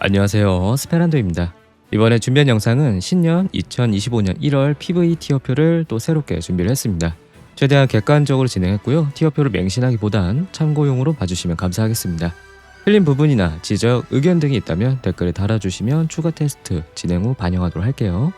안녕하세요. 스페란도입니다. 이번에 준비한 영상은 신년 2025년 1월 PV 티어표를 또 새롭게 준비를 했습니다. 최대한 객관적으로 진행했고요. 티어표를 맹신하기보단 참고용으로 봐주시면 감사하겠습니다. 틀린 부분이나 지적, 의견 등이 있다면 댓글에 달아주시면 추가 테스트 진행 후 반영하도록 할게요.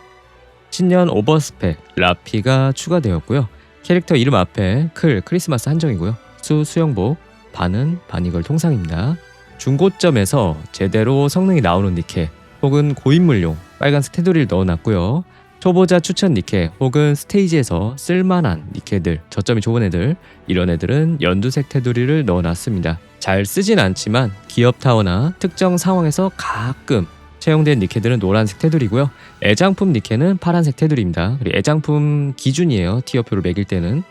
신년 오버스펙 라피가 추가되었고요. 캐릭터 이름 앞에 클 크리스마스 한정이고요. 수 수영복 반은 바니걸 통상입니다. 중고점에서 제대로 성능이 나오는 니케 혹은 고인물용 빨간색 테두리를 넣어놨고요. 초보자 추천 니케 혹은 스테이지에서 쓸만한 니케들 저점이 좋은 애들 이런 애들은 연두색 테두리를 넣어놨습니다. 잘 쓰진 않지만 기업 타워나 특정 상황에서 가끔 채용된 니케들은 노란색 테두리고요. 애장품 니케는 파란색 테두리입니다. 그리고 애장품 기준이에요. 티어표를 매길 때는.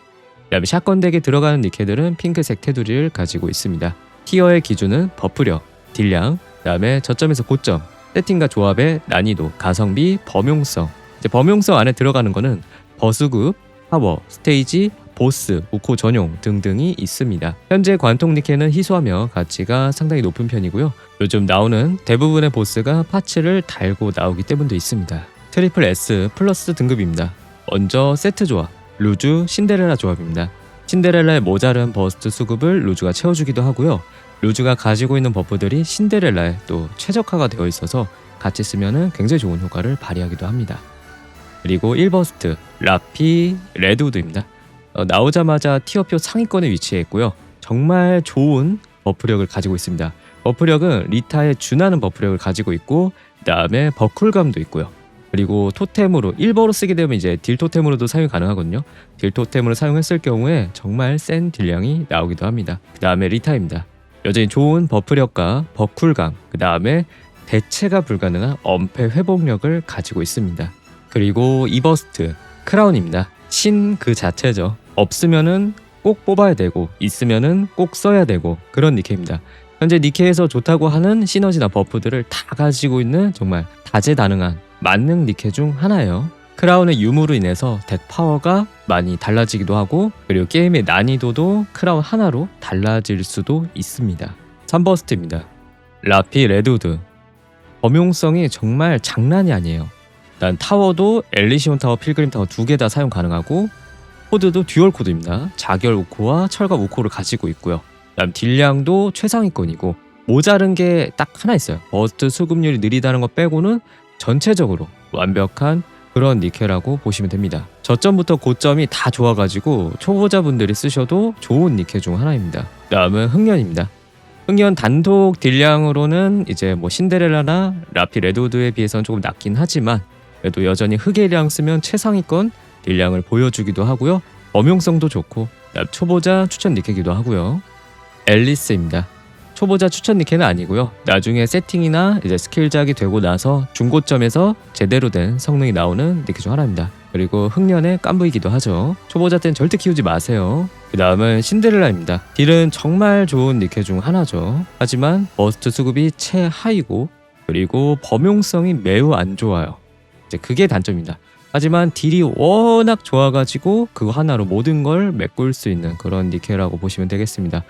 그다음에 샷건 덱에 들어가는 니케들은 핑크색 테두리를 가지고 있습니다. 티어의 기준은 버프력, 딜량, 그다음에 저점에서 고점, 세팅과 조합의 난이도, 가성비, 범용성. 이제 범용성 안에 들어가는 거는 버스급, 파워, 스테이지, 보스, 우코 전용 등등이 있습니다. 현재 관통 니케는 희소하며 가치가 상당히 높은 편이고요. 요즘 나오는 대부분의 보스가 파츠를 달고 나오기 때문도 있습니다. 트리플 S 플러스 등급입니다. 먼저 세트 조합, 루즈, 신데렐라 조합입니다. 신데렐라의 모자른 버스트 수급을 루즈가 채워주기도 하고요. 루즈가 가지고 있는 버프들이 신데렐라에 또 최적화가 되어 있어서 같이 쓰면 굉장히 좋은 효과를 발휘하기도 합니다. 그리고 1버스트, 라피, 레드우드입니다. 어, 나오자마자 티어표 상위권에 위치해 있고요. 정말 좋은 버프력을 가지고 있습니다. 버프력은 리타에 준하는 버프력을 가지고 있고 그다음에 버쿨감도 있고요. 그리고 토템으로 1버로 쓰게 되면 이제 딜 토템으로도 사용이 가능하거든요. 딜 토템으로 사용했을 경우에 정말 센 딜량이 나오기도 합니다. 그 다음에 리타입니다. 여전히 좋은 버프력과 버쿨감, 그 다음에 대체가 불가능한 엄폐 회복력을 가지고 있습니다. 그리고 이버스트, 크라운입니다. 신 그 자체죠. 없으면은 꼭 뽑아야 되고 있으면은 꼭 써야 되고 그런 니케입니다. 현재 니케에서 좋다고 하는 시너지나 버프들을 다 가지고 있는 정말 다재다능한 만능 니케 중 하나예요. 크라운의 유무로 인해서 덱 파워가 많이 달라지기도 하고 그리고 게임의 난이도도 크라운 하나로 달라질 수도 있습니다. 3버스트입니다. 라피 레드우드 범용성이 정말 장난이 아니에요. 일단 타워도 엘리시온 타워, 필그림 타워 두 개 다 사용 가능하고 코드도 듀얼 코드입니다. 자결 우코와 철갑 우코를 가지고 있고요. 그다음 딜량도 최상위권이고 모자른 게 딱 하나 있어요. 버스트 수급률이 느리다는 거 빼고는 전체적으로 완벽한 그런 니케라고 보시면 됩니다. 저점부터 고점이 다 좋아가지고 초보자분들이 쓰셔도 좋은 니케 중 하나입니다. 다음은 흥년입니다. 흥년 단독 딜량으로는 이제 뭐 신데렐라나 라피 레드우드에 비해서는 조금 낮긴 하지만 그래도 여전히 흑예량 쓰면 최상위권 딜량을 보여주기도 하고요. 범용성도 좋고 초보자 추천 니케기도 하고요. 앨리스입니다. 초보자 추천 니케는 아니고요. 나중에 세팅이나 이제 스킬 작이 되고 나서 중고점에서 제대로 된 성능이 나오는 니케 중 하나입니다. 그리고 흑년에 깐부이기도 하죠. 초보자 땐 절대 키우지 마세요. 그 다음은 신데렐라입니다. 딜은 정말 좋은 니케 중 하나죠. 하지만 버스트 수급이 최하이고 그리고 범용성이 매우 안 좋아요. 이제 그게 단점입니다. 하지만 딜이 워낙 좋아가지고 그거 하나로 모든 걸 메꿀 수 있는 그런 니케라고 보시면 되겠습니다.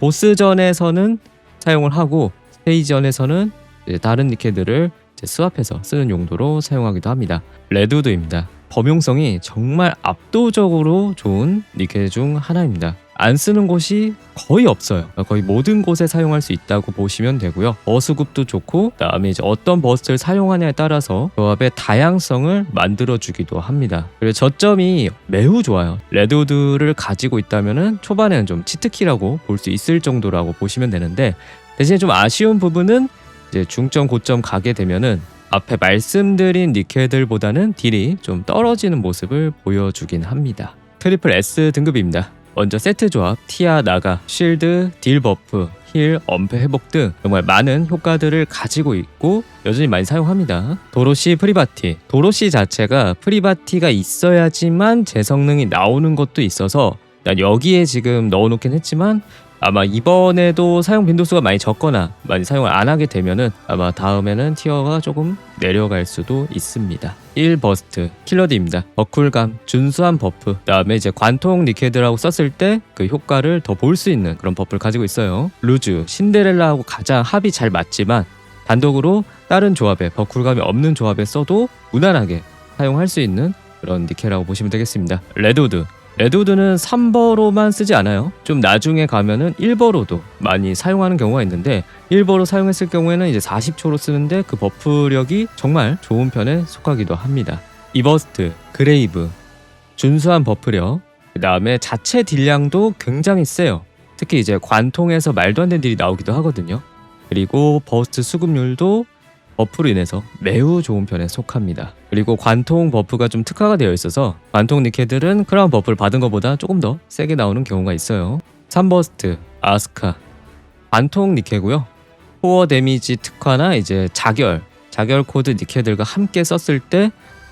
보스전에서는 사용을 하고 스테이지전에서는 이제 다른 니케들을 스왑해서 쓰는 용도로 사용하기도 합니다. 레드우드입니다. 범용성이 정말 압도적으로 좋은 니케 중 하나입니다. 안 쓰는 곳이 거의 없어요. 거의 모든 곳에 사용할 수 있다고 보시면 되고요. 버스급도 좋고, 그다음에 이제 어떤 버스를 사용하냐에 따라서 조합의 다양성을 만들어주기도 합니다. 그리고 저점이 매우 좋아요. 레드우드를 가지고 있다면은 초반에는 좀 치트키라고 볼 수 있을 정도라고 보시면 되는데 대신에 좀 아쉬운 부분은 이제 중점 고점 가게 되면은 앞에 말씀드린 니케들보다는 딜이 좀 떨어지는 모습을 보여주긴 합니다. 트리플 S 등급입니다. 먼저 세트 조합, 티아, 나가, 쉴드, 딜 버프, 힐, 엄폐 회복 등 정말 많은 효과들을 가지고 있고 여전히 많이 사용합니다. 도로시 프리바티. 도로시 자체가 프리바티가 있어야지만 제 성능이 나오는 것도 있어서 난 여기에 지금 넣어놓긴 했지만 아마 이번에도 사용 빈도수가 많이 적거나 많이 사용을 안 하게 되면은 아마 다음에는 티어가 조금 내려갈 수도 있습니다. 1 버스트 킬러디입니다. 버쿨감, 준수한 버프, 그다음에 이제 관통 니케드라고 썼을 때 그 효과를 더 볼 수 있는 그런 버프를 가지고 있어요. 루즈, 신데렐라하고 가장 합이 잘 맞지만 단독으로 다른 조합에 버쿨감이 없는 조합에 써도 무난하게 사용할 수 있는 그런 니케라고 보시면 되겠습니다. 레드우드 레드우드는 3버로만 쓰지 않아요. 좀 나중에 가면은 1버로도 많이 사용하는 경우가 있는데 1버로 사용했을 경우에는 이제 40초로 쓰는데 그 버프력이 정말 좋은 편에 속하기도 합니다. 이버스트, 그레이브, 준수한 버프력, 그 다음에 자체 딜량도 굉장히 세요. 특히 이제 관통에서 말도 안 되는 딜이 나오기도 하거든요. 그리고 버스트 수급률도 버프로 인해서 매우 좋은 편에 속합니다. 그리고 관통 버프가 좀 특화가 되어 있어서 관통 니케들은 크라운 버프를 받은 것보다 조금 더 세게 나오는 경우가 있어요. 3버스트, 아스카, 관통 니케고요. 코어 데미지 특화나 이제 자결, 자결 코드 니케들과 함께 썼을 때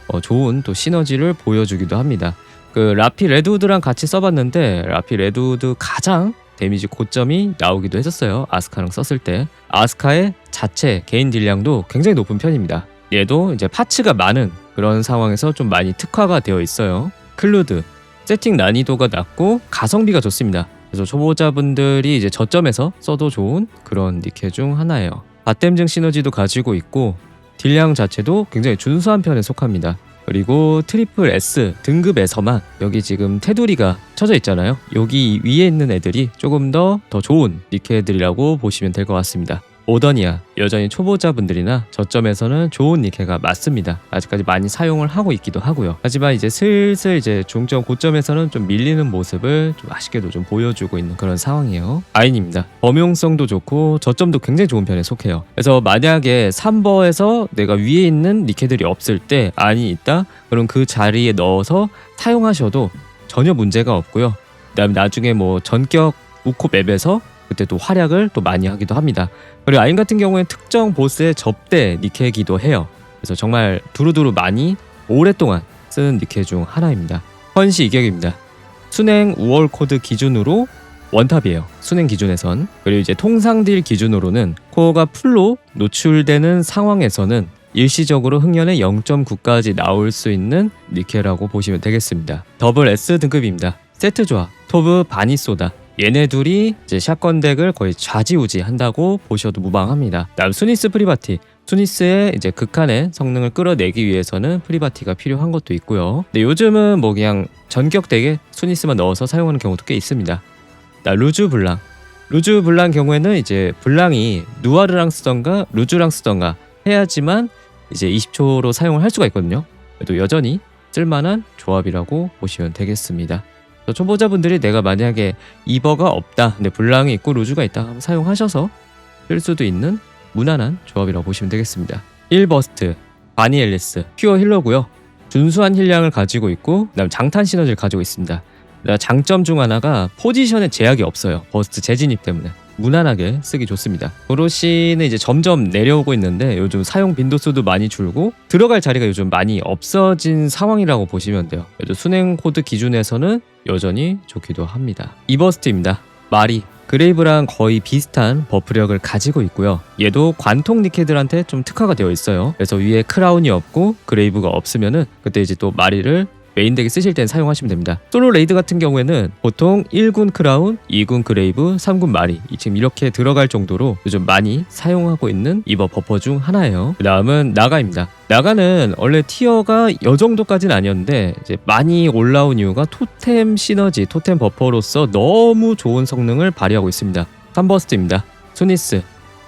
어, 좋은 또 시너지를 보여주기도 합니다. 그 라피 레드우드랑 같이 써봤는데 라피 레드우드 가장 데미지 고점이 나오기도 했었어요. 아스카랑 썼을 때 아스카의 자체 개인 딜량도 굉장히 높은 편입니다. 얘도 이제 파츠가 많은 그런 상황에서 좀 많이 특화가 되어 있어요. 클루드 세팅 난이도가 낮고 가성비가 좋습니다. 그래서 초보자분들이 이제 저점에서 써도 좋은 그런 니케 중 하나예요. 밭댐증 시너지도 가지고 있고 딜량 자체도 굉장히 준수한 편에 속합니다. 그리고 트리플 S 등급에서만 여기 지금 테두리가 쳐져 있잖아요. 여기 위에 있는 애들이 조금 더 더 좋은 니케들이라고 보시면 될 것 같습니다. 오더니아 여전히 초보자분들이나 저점에서는 좋은 니케가 맞습니다. 아직까지 많이 사용을 하고 있기도 하고요. 하지만 이제 슬슬 이제 중점 고점에서는 좀 밀리는 모습을 좀 아쉽게도 좀 보여주고 있는 그런 상황이에요. 아인입니다. 범용성도 좋고 저점도 굉장히 좋은 편에 속해요. 그래서 만약에 3버에서 내가 위에 있는 니케들이 없을 때 아인이 있다? 그럼 그 자리에 넣어서 사용하셔도 전혀 문제가 없고요. 그다음에 나중에 뭐 전격 우코 맵에서 그때 또 활약을 또 많이 하기도 합니다. 그리고 아인 같은 경우에는 특정 보스의 접대 니케이기도 해요. 그래서 정말 두루두루 많이 오랫동안 쓰는 니케 중 하나입니다. 헌시 이격입니다. 순행 5월 코드 기준으로 원탑이에요. 순행 기준에선. 그리고 이제 통상 딜 기준으로는 코어가 풀로 노출되는 상황에서는 일시적으로 흥년의 0.9까지 나올 수 있는 니케라고 보시면 되겠습니다. 더블 S 등급입니다. 세트 조합, 토브 바니소다. 얘네 둘이 이제 샷건 덱을 거의 좌지우지 한다고 보셔도 무방합니다. 다음 수니스 프리바티. 수니스의 이제 극한의 성능을 끌어내기 위해서는 프리바티가 필요한 것도 있고요. 근데 요즘은 뭐 그냥 전격 덱에 수니스만 넣어서 사용하는 경우도 꽤 있습니다. 나 루즈 블랑. 루즈 블랑 경우에는 이제 블랑이 누아르랑 쓰던가 루즈랑 쓰던가 해야지만 이제 20초로 사용을 할 수가 있거든요. 그래도 여전히 쓸만한 조합이라고 보시면 되겠습니다. 초보자분들이 내가 만약에 이버가 없다, 근데 블랑이 있고 루즈가 있다 하면 사용하셔서 쓸 수도 있는 무난한 조합이라고 보시면 되겠습니다. 1버스트, 바니 앨리스, 퓨어 힐러고요. 준수한 힐량을 가지고 있고 그다음 장탄 시너지를 가지고 있습니다. 그다음 장점 중 하나가 포지션에 제약이 없어요. 버스트 재진입 때문에. 무난하게 쓰기 좋습니다. 도로시는 이제 점점 내려오고 있는데 요즘 사용 빈도수도 많이 줄고 들어갈 자리가 요즘 많이 없어진 상황이라고 보시면 돼요. 그래도 순행 코드 기준에서는 여전히 좋기도 합니다. 이버스트입니다. 마리 그레이브랑 거의 비슷한 버프력을 가지고 있고요. 얘도 관통 니케들한테 좀 특화가 되어 있어요. 그래서 위에 크라운이 없고 그레이브가 없으면은 그때 이제 또 마리를 메인 덱에 쓰실 땐 사용하시면 됩니다. 솔로 레이드 같은 경우에는 보통 1군 크라운, 2군 그레이브, 3군 마리 지금 이렇게 들어갈 정도로 요즘 많이 사용하고 있는 이버 버퍼 중 하나예요. 그 다음은 나가입니다. 나가는 원래 티어가 여 정도까지는 아니었는데 이제 많이 올라온 이유가 토템 시너지, 토템 버퍼로서 너무 좋은 성능을 발휘하고 있습니다. 3버스트입니다. 수니스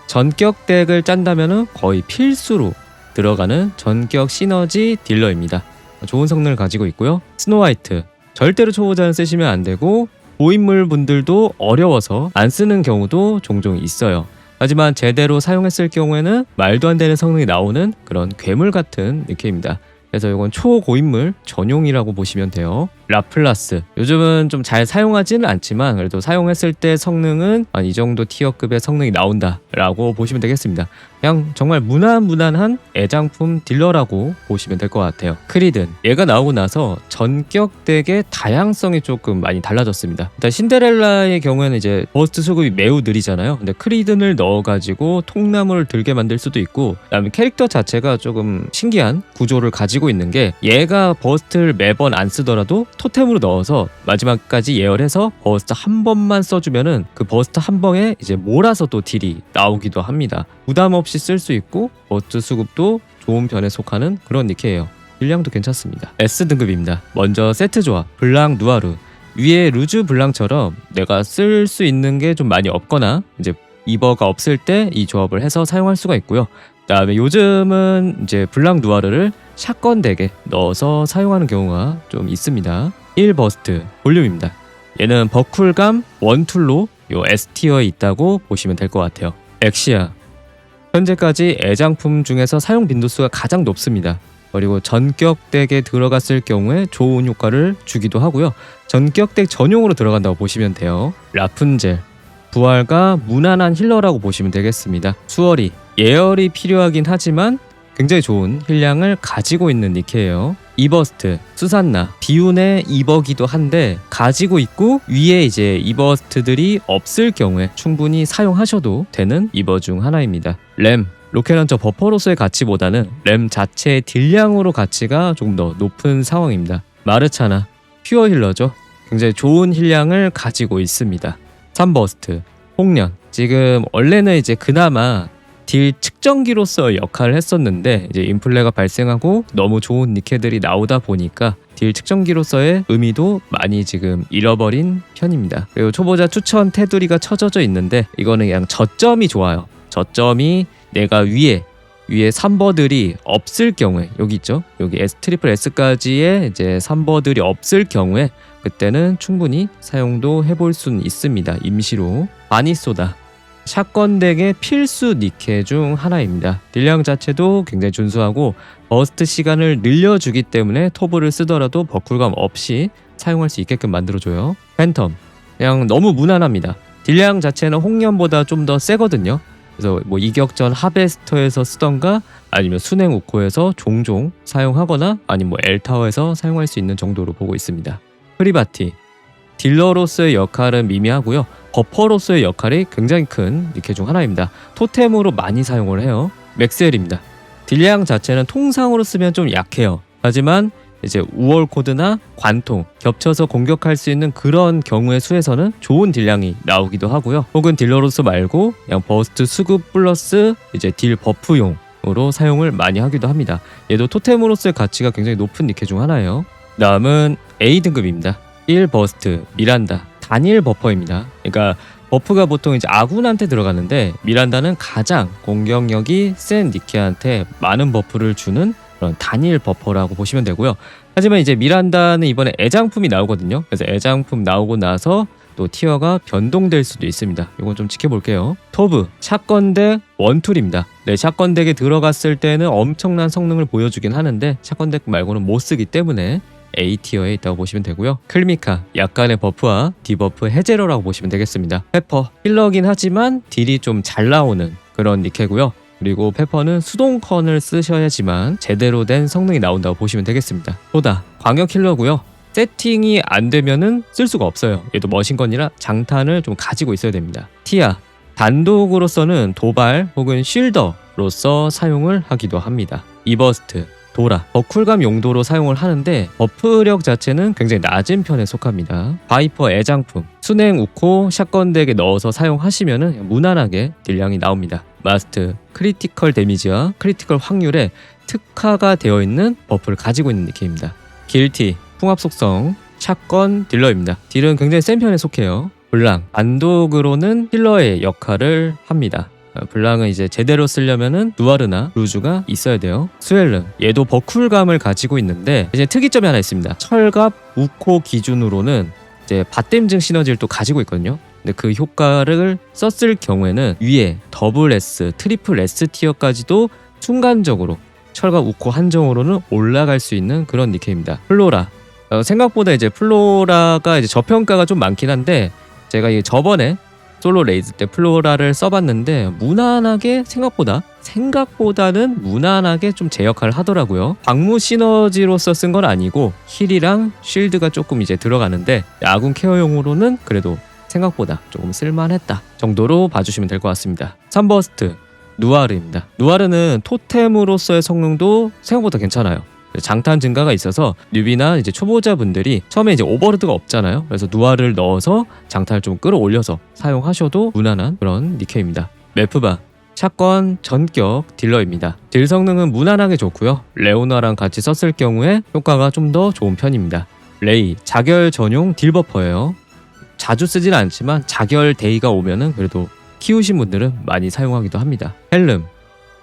전격 덱을 짠다면 거의 필수로 들어가는 전격 시너지 딜러입니다. 좋은 성능을 가지고 있고요. 스노화이트 절대로 초보자는 쓰시면 안 되고 고인물 분들도 어려워서 안 쓰는 경우도 종종 있어요. 하지만 제대로 사용했을 경우에는 말도 안 되는 성능이 나오는 그런 괴물 같은 느낌입니다. 그래서 이건 초고인물 전용이라고 보시면 돼요. 라플라스 요즘은 좀 잘 사용하지는 않지만 그래도 사용했을 때 성능은 한이 정도 티어급의 성능이 나온다라고 보시면 되겠습니다. 그냥 정말 무난무난한 애장품 딜러라고 보시면 될 것 같아요. 크리든 얘가 나오고 나서 전격 덱의 다양성이 조금 많이 달라졌습니다. 일단 신데렐라의 경우에는 이제 버스트 수급이 매우 느리잖아요. 근데 크리든을 넣어가지고 통나무를 들게 만들 수도 있고 그다음에 캐릭터 자체가 조금 신기한 구조를 가지고 있는 게 얘가 버스트를 매번 안 쓰더라도 토템으로 넣어서 마지막까지 예열해서 버스트 한 번만 써주면은 그 버스트 한 번에 이제 몰아서 또 딜이 나오기도 합니다. 부담 없이 쓸 수 있고 버스트 수급도 좋은 편에 속하는 그런 니케예요. 딜량도 괜찮습니다. S 등급입니다. 먼저 세트 조합 블랑 누아르 위에 루즈 블랑처럼 내가 쓸 수 있는 게 좀 많이 없거나 이제 이버가 없을 때 이 조합을 해서 사용할 수가 있고요. 그다음에 요즘은 이제 블랑 누아르를 샷건 덱에 넣어서 사용하는 경우가 좀 있습니다. 1 버스트 볼륨입니다. 얘는 버쿨감 원툴로 요 S티어에 있다고 보시면 될 것 같아요. 엑시아 현재까지 애장품 중에서 사용 빈도수가 가장 높습니다. 그리고 전격 덱에 들어갔을 경우에 좋은 효과를 주기도 하고요. 전격 덱 전용으로 들어간다고 보시면 돼요. 라푼젤 부활과 무난한 힐러라고 보시면 되겠습니다. 수월이 예열이 필요하긴 하지만 굉장히 좋은 힐량을 가지고 있는 니케예요. 이버스트, 수산나, 비운의 이버기도 한데 가지고 있고 위에 이제 이버스트들이 없을 경우에 충분히 사용하셔도 되는 이버 중 하나입니다. 램, 로켓런처 버퍼로서의 가치보다는 램 자체의 딜량으로 가치가 조금 더 높은 상황입니다. 마르차나, 퓨어 힐러죠. 굉장히 좋은 힐량을 가지고 있습니다. 3버스트, 홍련. 지금 원래는 이제 그나마 딜 측정기로서 역할을 했었는데 이제 인플레가 발생하고 너무 좋은 니케들이 나오다 보니까 딜 측정기로서의 의미도 많이 지금 잃어버린 편입니다. 그리고 초보자 추천 테두리가 쳐져져 있는데 이거는 그냥 저점이 좋아요. 저점이 내가 위에 위에 3버들이 없을 경우에 여기 있죠. 여기 S 트리플 S까지의 이제 3버들이 없을 경우에 그때는 충분히 사용도 해볼 수는 있습니다. 임시로 바니소다 샷건 덱의 필수 니케 중 하나입니다. 딜량 자체도 굉장히 준수하고 버스트 시간을 늘려주기 때문에 토브를 쓰더라도 버쿨감 없이 사용할 수 있게끔 만들어줘요. 팬텀 그냥 너무 무난합니다. 딜량 자체는 홍련보다 좀 더 세거든요. 그래서 뭐 이격전 하베스터에서 쓰던가 아니면 순행 우코에서 종종 사용하거나 아니면 뭐 엘타워에서 사용할 수 있는 정도로 보고 있습니다. 프리바티 딜러로서의 역할은 미미하고요. 버퍼로서의 역할이 굉장히 큰 니케 중 하나입니다. 토템으로 많이 사용을 해요. 맥셀입니다. 딜량 자체는 통상으로 쓰면 좀 약해요. 하지만 이제 우월 코드나 관통 겹쳐서 공격할 수 있는 그런 경우의 수에서는 좋은 딜량이 나오기도 하고요. 혹은 딜러로서 말고 그냥 버스트 수급 플러스 이제 딜 버프용으로 사용을 많이 하기도 합니다. 얘도 토템으로서의 가치가 굉장히 높은 니케 중 하나예요. 다음은 A 등급입니다. 1 버스트 미란다 단일 버퍼입니다. 그러니까 버프가 보통 이제 아군한테 들어가는데 미란다는 가장 공격력이 센 니케한테 많은 버프를 주는 그런 단일 버퍼라고 보시면 되고요. 하지만 이제 미란다는 이번에 애장품이 나오거든요. 그래서 애장품 나오고 나서 또 티어가 변동될 수도 있습니다. 이건 좀 지켜볼게요. 토브 샷건 덱 원툴입니다. 네, 샷건 덱에 들어갔을 때는 엄청난 성능을 보여주긴 하는데 샷건 덱 말고는 못 쓰기 때문에 A 티어에 있다고 보시면 되고요. 클미카 약간의 버프와 디버프 해제로라고 보시면 되겠습니다. 페퍼 힐러긴 하지만 딜이 좀 잘 나오는 그런 니케고요. 그리고 페퍼는 수동컨을 쓰셔야지만 제대로 된 성능이 나온다고 보시면 되겠습니다. 보다 광역 힐러고요. 세팅이 안 되면은 쓸 수가 없어요. 얘도 머신건이라 장탄을 좀 가지고 있어야 됩니다. 티아 단독으로서는 도발 혹은 쉴더로서 사용을 하기도 합니다. 이버스트 도라 버쿨감 용도로 사용을 하는데 버프력 자체는 굉장히 낮은 편에 속합니다. 바이퍼 애장품 순행 우코 샷건 덱에 넣어서 사용하시면 무난하게 딜량이 나옵니다. 마스트 크리티컬 데미지와 크리티컬 확률에 특화가 되어 있는 버프를 가지고 있는 니케입니다. 길티 풍합 속성 샷건 딜러입니다. 딜은 굉장히 센 편에 속해요. 블랑 단독으로는 힐러의 역할을 합니다. 어, 블랑은 이제 제대로 쓰려면은 누아르나 루즈가 있어야 돼요. 스웰름 얘도 버쿨감을 가지고 있는데 이제 특이점이 하나 있습니다. 철갑 우코 기준으로는 이제 밭댐증 시너지를 또 가지고 있거든요. 근데 그 효과를 썼을 경우에는 위에 더블 S, 트리플 S 티어까지도 순간적으로 철갑 우코 한정으로는 올라갈 수 있는 그런 니케입니다. 플로라 어, 생각보다 이제 플로라가 이제 저평가가 좀 많긴 한데 제가 이 저번에 솔로 레이즈 때 플로라를 써봤는데 무난하게 생각보다 생각보다는 무난하게 좀 제 역할을 하더라고요. 방무 시너지로서 쓴 건 아니고 힐이랑 쉴드가 조금 이제 들어가는데 아군 케어용으로는 그래도 생각보다 조금 쓸만했다 정도로 봐주시면 될 것 같습니다. 3버스트 누아르입니다. 누아르는 토템으로서의 성능도 생각보다 괜찮아요. 장탄 증가가 있어서 뉴비나 이제 초보자분들이 처음에 이제 오버로드가 없잖아요. 그래서 누아를 넣어서 장탄을 좀 끌어올려서 사용하셔도 무난한 그런 니케입니다. 메프바 샷건 전격 딜러입니다. 딜 성능은 무난하게 좋고요. 레오나랑 같이 썼을 경우에 효과가 좀 더 좋은 편입니다. 레이 자결 전용 딜 버퍼예요. 자주 쓰진 않지만 자결 데이가 오면은 그래도 키우신 분들은 많이 사용하기도 합니다. 헬름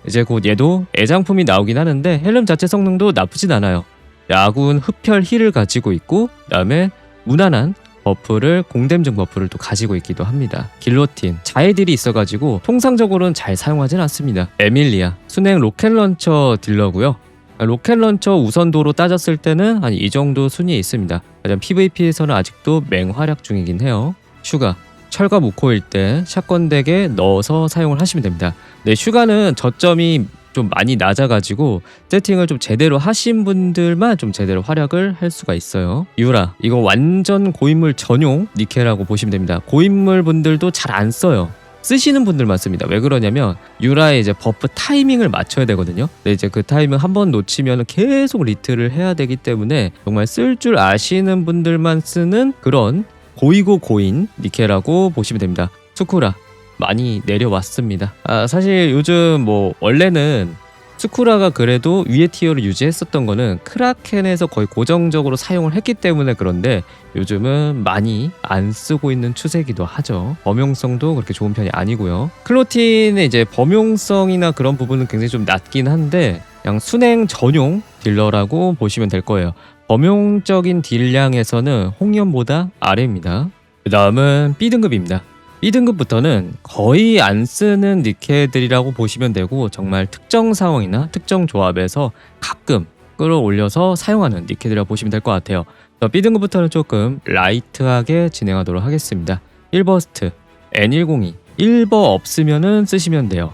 이제 곧 얘도 애장품이 나오긴 하는데 헬름 자체 성능도 나쁘진 않아요. 야군 흡혈 힐을 가지고 있고 그다음에 무난한 버프를 공댐증 버프를 또 가지고 있기도 합니다. 길로틴 자해딜이 있어가지고 통상적으로는 잘 사용하진 않습니다. 에밀리아 순행 로켓 런처 딜러고요. 로켓 런처 우선도로 따졌을 때는 한 이 정도 순위에 있습니다. 하지만 PVP에서는 아직도 맹활약 중이긴 해요. 슈가 철과 무코일 때 샷건 덱에 넣어서 사용을 하시면 됩니다. 네, 슈가는 저점이 좀 많이 낮아가지고 세팅을 좀 제대로 하신 분들만 좀 제대로 활약을 할 수가 있어요. 유라 이거 완전 고인물 전용 니켈이라고 보시면 됩니다. 고인물 분들도 잘 안 써요. 쓰시는 분들만 씁니다. 왜 그러냐면 유라의 이제 버프 타이밍을 맞춰야 되거든요. 근데 이제 그 타이밍 한 번 놓치면 계속 리트를 해야 되기 때문에 정말 쓸 줄 아시는 분들만 쓰는 그런 고이고 고인 니켈이라고 보시면 됩니다. 수쿠라 많이 내려왔습니다. 아, 사실 요즘 뭐 원래는 스쿠라가 그래도 위에 티어를 유지했었던 거는 크라켄에서 거의 고정적으로 사용을 했기 때문에 그런데 요즘은 많이 안 쓰고 있는 추세기도 하죠. 범용성도 그렇게 좋은 편이 아니고요. 클로틴의 이제 범용성이나 그런 부분은 굉장히 좀 낮긴 한데 그냥 순행 전용 딜러라고 보시면 될 거예요. 범용적인 딜량에서는 홍련보다 아래입니다. 그 다음은 B등급입니다. B등급부터는 거의 안 쓰는 니케들이라고 보시면 되고 정말 특정 상황이나 특정 조합에서 가끔 끌어올려서 사용하는 니케들이라고 보시면 될 것 같아요. B등급부터는 조금 라이트하게 진행하도록 하겠습니다. 1버스트, N102, 1버 없으면은 쓰시면 돼요.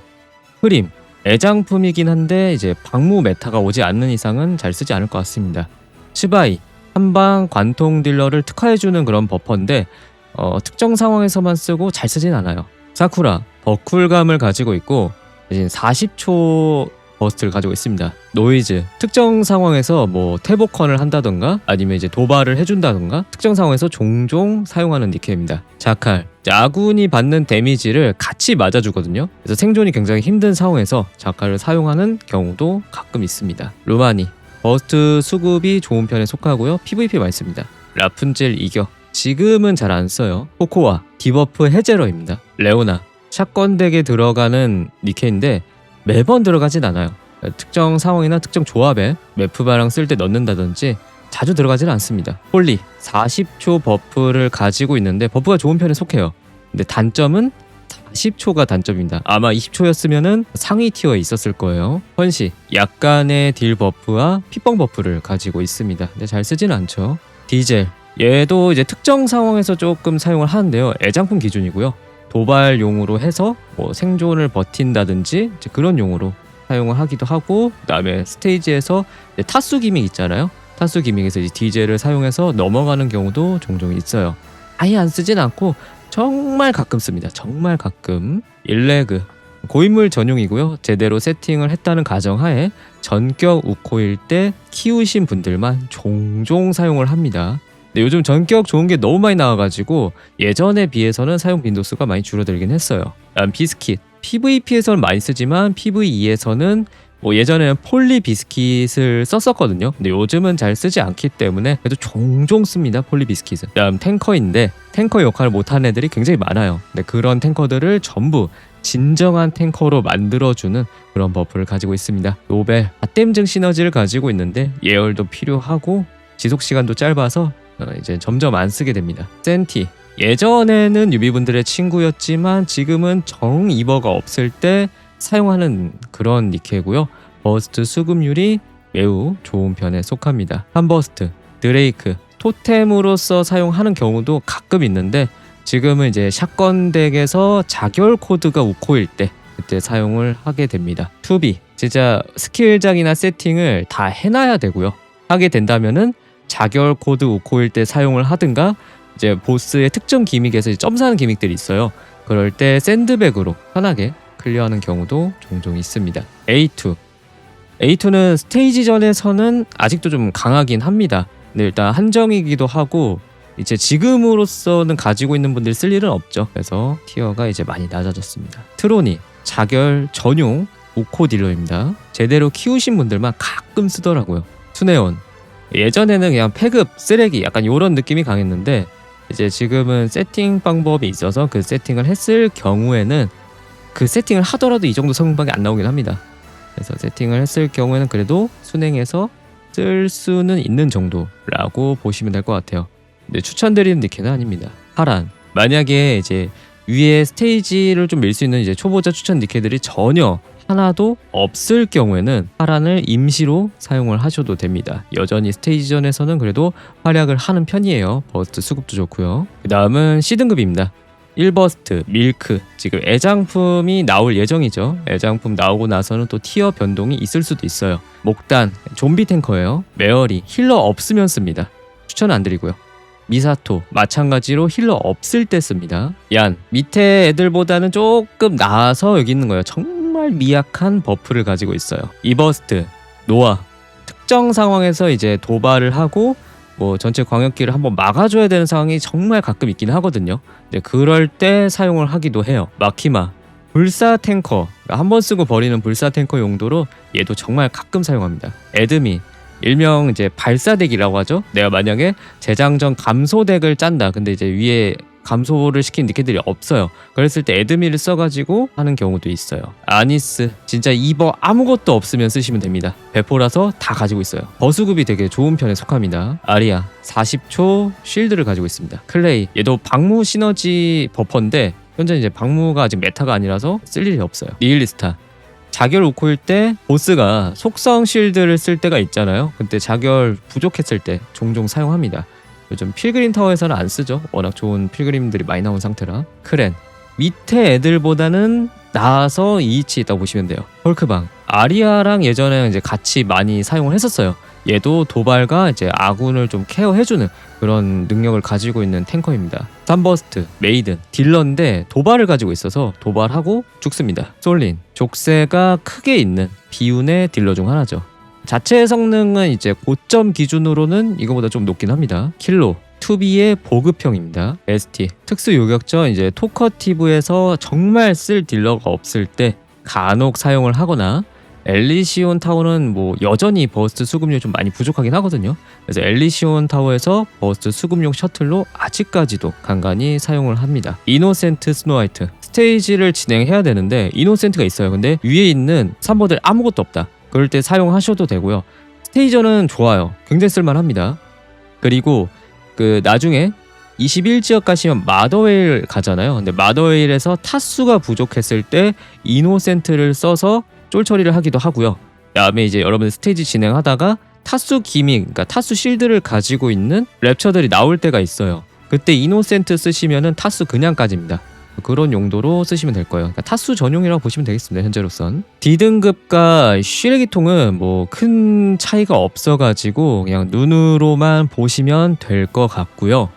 흐림, 애장품이긴 한데 이제 방무 메타가 오지 않는 이상은 잘 쓰지 않을 것 같습니다. 츠바이, 한방 관통 딜러를 특화해주는 그런 버퍼인데 어, 특정 상황에서만 쓰고 잘 쓰진 않아요. 사쿠라 버쿨감을 가지고 있고 대신 40초 버스트를 가지고 있습니다. 노이즈 특정 상황에서 뭐 태복컨을 한다던가 아니면 이제 도발을 해준다던가 특정 상황에서 종종 사용하는 니케입니다. 자칼 아군이 받는 데미지를 같이 맞아주거든요. 그래서 생존이 굉장히 힘든 상황에서 자칼을 사용하는 경우도 가끔 있습니다. 루마니 버스트 수급이 좋은 편에 속하고요. PVP 많이 씁니다. 라푼젤 이겨 지금은 잘 안 써요. 코코아, 디버프 해제러입니다. 레오나, 샷건 덱에 들어가는 니케인데 매번 들어가진 않아요. 특정 상황이나 특정 조합에 메프바랑 쓸 때 넣는다든지 자주 들어가지는 않습니다. 홀리, 40초 버프를 가지고 있는데 버프가 좋은 편에 속해요. 근데 단점은 40초가 단점입니다. 아마 20초였으면 상위 티어에 있었을 거예요. 헌시, 약간의 딜 버프와 핏뻥 버프를 가지고 있습니다. 근데 잘 쓰지는 않죠. 디젤, 얘도 이제 특정 상황에서 조금 사용을 하는데요. 애장품 기준이고요. 도발용으로 해서 뭐 생존을 버틴다든지 그런 용으로 사용을 하기도 하고 그다음에 스테이지에서 타수 기믹 있잖아요. 타수 기믹에서 이제 디젤을 사용해서 넘어가는 경우도 종종 있어요. 아예 안 쓰진 않고 정말 가끔 씁니다. 정말 가끔. 일레그 고인물 전용이고요. 제대로 세팅을 했다는 가정하에 전격 우코일 때 키우신 분들만 종종 사용을 합니다. 근데 요즘 전격 좋은 게 너무 많이 나와가지고 예전에 비해서는 사용 빈도수가 많이 줄어들긴 했어요. 다음 비스킷. PVP에서는 많이 쓰지만 PVE에서는 뭐 예전에는 폴리 비스킷을 썼었거든요. 근데 요즘은 잘 쓰지 않기 때문에 그래도 종종 씁니다. 폴리 비스킷은. 다음 탱커인데 탱커 역할을 못하는 애들이 굉장히 많아요. 근데 그런 탱커들을 전부 진정한 탱커로 만들어주는 그런 버프를 가지고 있습니다. 노벨 아댐증 시너지를 가지고 있는데 예열도 필요하고 지속 시간도 짧아서 어, 이제 점점 안 쓰게 됩니다. 센티 예전에는 유비분들의 친구였지만 지금은 정 이버가 없을 때 사용하는 그런 니케고요. 버스트 수급률이 매우 좋은 편에 속합니다. 한버스트, 드레이크, 토템으로서 사용하는 경우도 가끔 있는데 지금은 이제 샷건 덱에서 자결 코드가 우코일 때 그때 사용을 하게 됩니다. 투비 진짜 스킬장이나 세팅을 다 해놔야 되고요. 하게 된다면은 자결 코드 우코일 때 사용을 하든가 이제 보스의 특정 기믹에서 점사하는 기믹들이 있어요. 그럴 때 샌드백으로 편하게 클리어하는 경우도 종종 있습니다. A2 A2는 스테이지 전에서는 아직도 좀 강하긴 합니다. 근데 일단 한정이기도 하고 이제 지금으로서는 가지고 있는 분들이 쓸 일은 없죠. 그래서 티어가 이제 많이 낮아졌습니다. 트로니 자결 전용 오코 딜러입니다. 제대로 키우신 분들만 가끔 쓰더라고요. 투네온 예전에는 그냥 폐급 쓰레기 약간 이런 느낌이 강했는데 이제 지금은 세팅 방법이 있어서 그 세팅을 했을 경우에는 그 세팅을 하더라도 이 정도 성능밖에 안 나오긴 합니다. 그래서 세팅을 했을 경우에는 그래도 순행해서 쓸 수는 있는 정도라고 보시면 될 것 같아요. 근데 추천드리는 니케는 아닙니다. 하란 만약에 이제 위에 스테이지를 좀 밀 수 있는 이제 초보자 추천 니케들이 전혀 하나도 없을 경우에는 하란을 임시로 사용을 하셔도 됩니다. 여전히 스테이지전에서는 그래도 활약을 하는 편이에요. 버스트 수급도 좋고요. 그 다음은 C등급입니다. 1버스트, 밀크 지금 애장품이 나올 예정이죠. 애장품 나오고 나서는 또 티어 변동이 있을 수도 있어요. 목단, 좀비 탱커예요. 메어리, 힐러 없으면 씁니다. 추천 안 드리고요. 미사토 마찬가지로 힐러 없을 때 씁니다. 얀 밑에 애들보다는 조금 나아서 여기 있는 거예요. 정말 미약한 버프를 가지고 있어요. 이버스트 노아 특정 상황에서 이제 도발을 하고 뭐 전체 광역기를 한번 막아줘야 되는 상황이 정말 가끔 있긴 하거든요. 이제 그럴 때 사용을 하기도 해요. 마키마 불사 탱커 한 번 쓰고 버리는 불사 탱커 용도로 얘도 정말 가끔 사용합니다. 에드미 일명 이제 발사덱이라고 하죠. 내가 만약에 재장전 감소덱을 짠다. 근데 이제 위에 감소를 시킨 니케들이 없어요. 그랬을 때 에드미를 써가지고 하는 경우도 있어요. 아니스 진짜 이버 아무것도 없으면 쓰시면 됩니다. 배포라서 다 가지고 있어요. 버수급이 되게 좋은 편에 속합니다. 아리아 40초 쉴드를 가지고 있습니다. 클레이 얘도 방무 시너지 버퍼인데 현재 이제 방무가 아직 메타가 아니라서 쓸 일이 없어요. 니힐리스타 자결 우코일 때 보스가 속성 실드를 쓸 때가 있잖아요. 그때 자결 부족했을 때 종종 사용합니다. 요즘 필그림 타워에서는 안 쓰죠. 워낙 좋은 필그림들이 많이 나온 상태라. 크렌 밑에 애들보다는 나아서 이치 있다고 보시면 돼요. 헐크방 아리아랑 예전에 이제 같이 많이 사용을 했었어요. 얘도 도발과 이제 아군을 좀 케어해주는 그런 능력을 가지고 있는 탱커입니다. 삼버스트, 메이든, 딜러인데 도발을 가지고 있어서 도발하고 죽습니다. 솔린, 족쇄가 크게 있는 비운의 딜러 중 하나죠. 자체 성능은 이제 고점 기준으로는 이거보다 좀 높긴 합니다. 킬로, 투비의 보급형입니다. ST, 특수 요격전 이제 토커티브에서 정말 쓸 딜러가 없을 때 간혹 사용을 하거나 엘리시온 타워는 뭐 여전히 버스트 수급률 좀 많이 부족하긴 하거든요. 그래서 엘리시온 타워에서 버스트 수급용 셔틀로 아직까지도 간간히 사용을 합니다. 이노센트 스노화이트 스테이지를 진행해야 되는데 이노센트가 있어요. 근데 위에 있는 3버들 아무것도 없다. 그럴 때 사용하셔도 되고요. 스테이저는 좋아요. 굉장히 쓸만합니다. 그리고 그 나중에 21지역 가시면 마더웨일 가잖아요. 근데 마더웨일에서 타수가 부족했을 때 이노센트를 써서 쫄 처리를 하기도 하고요. 그다음에 이제 여러분 스테이지 진행하다가 타수 기믹, 그러니까 타수 실드를 가지고 있는 랩처들이 나올 때가 있어요. 그때 이노센트 쓰시면은 타수 그냥 까집니다. 그런 용도로 쓰시면 될 거예요. 그러니까 타수 전용이라고 보시면 되겠습니다. 현재로선 D등급과 쉬레기통은 뭐 큰 차이가 없어가지고 그냥 눈으로만 보시면 될 것 같고요.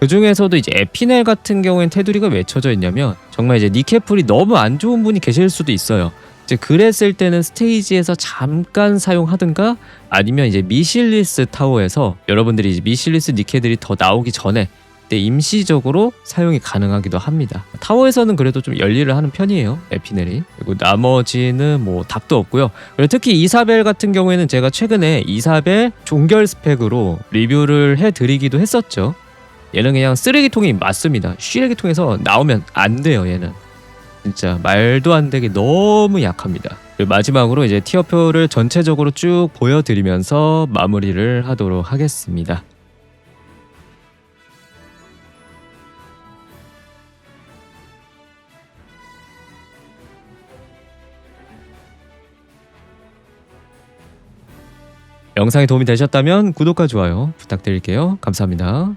그 중에서도 이제 에피넬 같은 경우엔 테두리가 왜 쳐져 있냐면 정말 이제 니케풀이 너무 안 좋은 분이 계실 수도 있어요. 이제 그랬을 때는 스테이지에서 잠깐 사용하든가 아니면 이제 미실리스 타워에서 여러분들이 이제 미실리스 니케들이 더 나오기 전에 그 때 임시적으로 사용이 가능하기도 합니다. 타워에서는 그래도 좀 열일을 하는 편이에요. 에피넬이. 그리고 나머지는 뭐 답도 없고요. 그리고 특히 이사벨 같은 경우에는 제가 최근에 이사벨 종결 스펙으로 리뷰를 해드리기도 했었죠. 얘는 그냥 쓰레기통이 맞습니다. 쓰레기통에서 나오면 안 돼요. 얘는. 진짜 말도 안 되게 너무 약합니다. 마지막으로 이제 티어표를 전체적으로 쭉 보여드리면서 마무리를 하도록 하겠습니다. 영상이 도움이 되셨다면 구독과 좋아요 부탁드릴게요. 감사합니다.